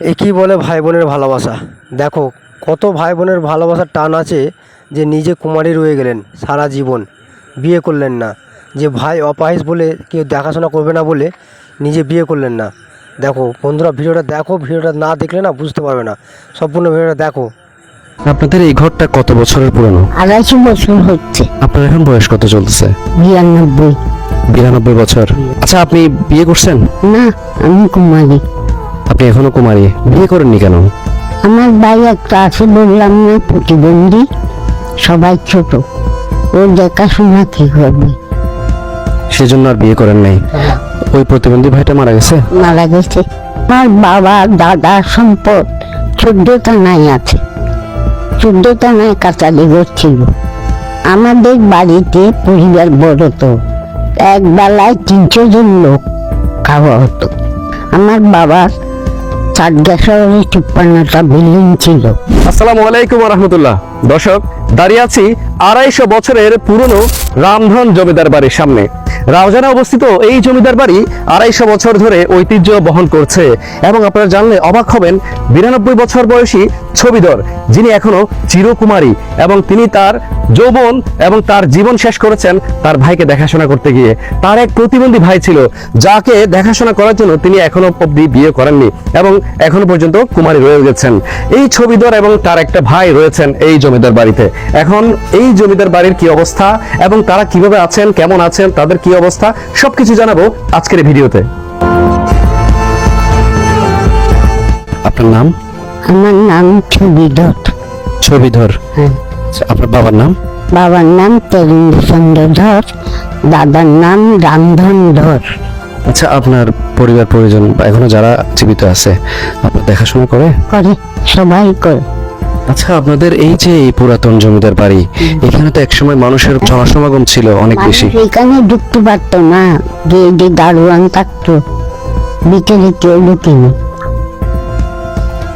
একই বলে ভাই বোনের ভালোবাসা। দেখো কত ভাই বোনের ভালোবাসার টান আছে যে নিজে কুমারী রয়ে গেলেন সারা জীবন। বিয়ে করলেন না। যে ভাই অপাহিস বলে কেউ দেখাশোনা করবে না বলে নিজে বিয়ে করলেন না। দেখো বন্ধুরা ভিডিওটা দেখো ভিডিওটা না দেখলে না বুঝতে পারবে না। সম্পূর্ণ ভিডিওটা দেখো। আপনাদের এই ঘরটা কত বছরের পুরনো? আড়াইশো বছর হচ্ছে। আপনার এখন বয়স কত চলতেছে? বিরানব্বই। বিরানব্বই বছর। আচ্ছা আপনি বিয়ে করছেন? না আমি কুমারী। আপনি এখনও কুমারী বিয়ে করেননি কেন? আমার ভাই একটা আছে বললাম না প্রতিবন্ধী সবাই ছোট। ও দেখাশোনা কি করবে সেজন্য আর বিয়ে করেন নাই। ওই প্রতিবন্ধী ভাইটা মারা গেছে? মারা গেছে। আমার বাবা দাদা সম্পদ চোদ্দটা নাই আছে। চোদ্দটা নাই কাচালি ছিল। আমাদের বাড়িতে পরিবার বড় তো। এক বেলায় তিনশো জন লোক খাওয়া হতো। আমার বাবার চাটগা গ্যাসের চুপ্পান্নটা বিল্ডিং ছিল। আসসালামু আলাইকুম রহমতুল্লাহ। দর্শক দাঁড়িয়ে আছি আড়াইশো বছরের পুরনো রামধন জমিদার বাড়ির সামনে। রাউজানে অবস্থিত এই জমিদার বাড়ি আড়াইশো বছর ধরে ঐতিহ্য বহন করছে এবং আপনারা জানলে অবাক হবেন, বিরানব্বই বছর বয়সী ছবিধর, যিনি এখনও চিরকুমারী এবং তিনি তার যৌবন এবং তার জীবন শেষ করেছেন তার ভাইকে দেখাশোনা করতে গিয়ে। তার এক প্রতিবন্ধী ভাই ছিল, যাকে দেখাশোনা করার জন্য তিনি এখনও অব্দি বিয়ে করেননি এবং এখনও পর্যন্ত কুমারী রয়ে গেছেন। এই ছবিধর এবং তার একটা ভাই রয়েছেন এই জমিদার বাড়িতে। এখন এই জমিদার বাড়ির কি অবস্থা এবং তারা কীভাবে আছেন কেমন আছেন তাদের কি অবস্থা সবকিছু জানাব আজকের ভিডিওতে। আপনার নাম? আমার নাম ছবিধর। ছবিধর। হ্যাঁ। আপনার বাবার নাম? বাবার নাম তরুণ ধর দাদার নাম রামধন ধর আচ্ছা আপনার পরিবার পরিজন এখনও যারা জীবিত আছে আপনার দেখাশোনা করে? করে সবাই করে। আচ্ছা আপনাদের এই যে এই পুরাতন জমিদার বাড়ি এখানে তো একসময় মানুষের জনসমাগম ছিল অনেক বেশি। এখানে ঢুকতে পারতো না। যে যে দারোয়ান থাকতো বিকেলে কেউ ঢুকেনি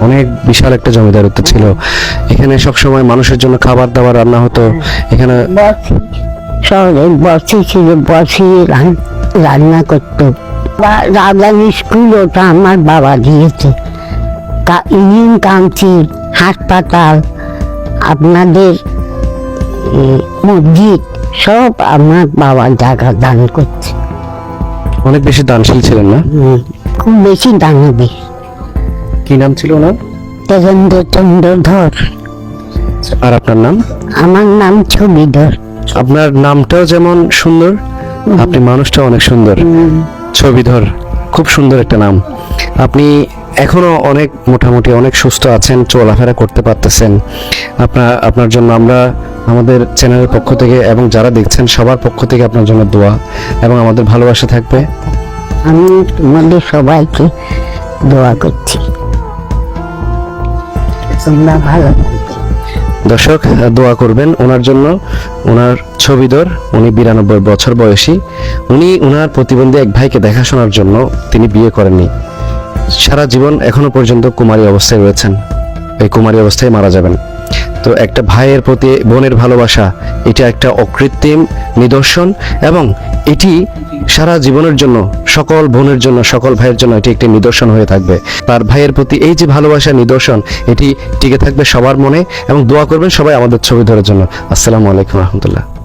অনেক বিশাল একটা জমিদারত্ব ছিল। এখানে সব সময় মানুষের জন্য খাবার দাবার রান্না হতো। এখানে বসি শহরে বসি ছিল বসি রান্না করতো। রাজার স্কুল ওটা আমার বাবা দিয়েছে। কা- ইউনিয়ন কাউন্সিল হাসপাতাল আপনাদের মসজিদ সব আমার বাবা জায়গা দান করছে। অনেক বেশি দানশীল ছিলেন না? খুব বেশি দানাবি। কি নাম ছিল ওনার? তেজেন্দ্র চন্দ্র ধর। আর আপনার নাম? আমার নাম ছবিধর। আপনার নামটাও যেমন সুন্দর আপনি মানুষটাও অনেক সুন্দর। ছবি ধর খুব সুন্দর একটা নাম। আপনি এখনও অনেক মোটামুটি অনেক সুস্থ আছেন চলাফেরা করতে পারতেছেন। আপনার আপনার জন্য আমরা আমাদের চ্যানেলের পক্ষ থেকে এবং যারা দেখছেন সবার পক্ষ থেকে আপনার জন্য দোয়া এবং আমাদের ভালোবাসা থাকবে। আমি তোমাদের সবাইকে দোয়া করছি। তোমরা ভালো দর্শক দোয়া করবেন ওনার জন্য। ওনার ছবিধর উনি বিরানব্বই বছর বয়সী। উনি ওনার প্রতিবন্ধী এক ভাইকে দেখাশোনার জন্য তিনি বিয়ে করেননি। সারা জীবন এখনও পর্যন্ত কুমারী অবস্থায় রয়েছেন। এই কুমারী অবস্থায় মারা যাবেন। তো একটা ভাইয়ের প্রতি বোনের ভালোবাসা, এটা একটা অকৃত্রিম নিদর্শন এবং এটি সারা জীবনের জন্য, সকল বোনের জন্য, সকল ভাইয়ের জন্য এটি একটি নিদর্শন হয়ে থাকবে। তার ভাইয়ের প্রতি এই যে ভালোবাসা, নিদর্শন, এটি টিকে থাকবে সবার মনে এবং দোয়া করবেন সবাই আমাদের ছবি ধরার জন্য। আসসালামু আলাইকুম রহমতুল্লাহ।